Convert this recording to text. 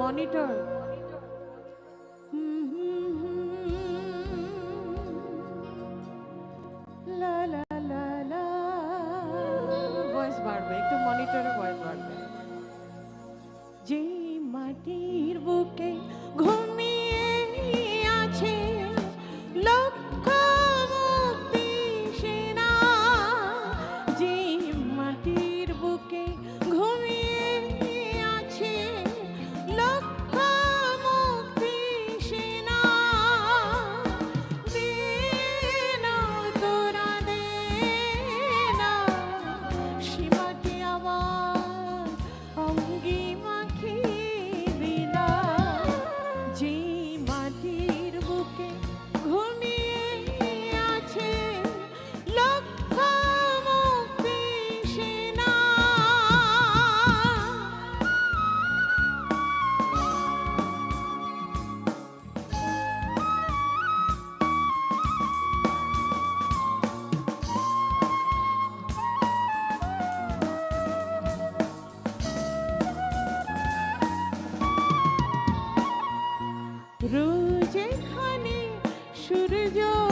Monitor voice mm-hmm. বাড়বে একটু মনিটরে voice বাড়বে। যেই মাটির বুকে ঘুম সূর্য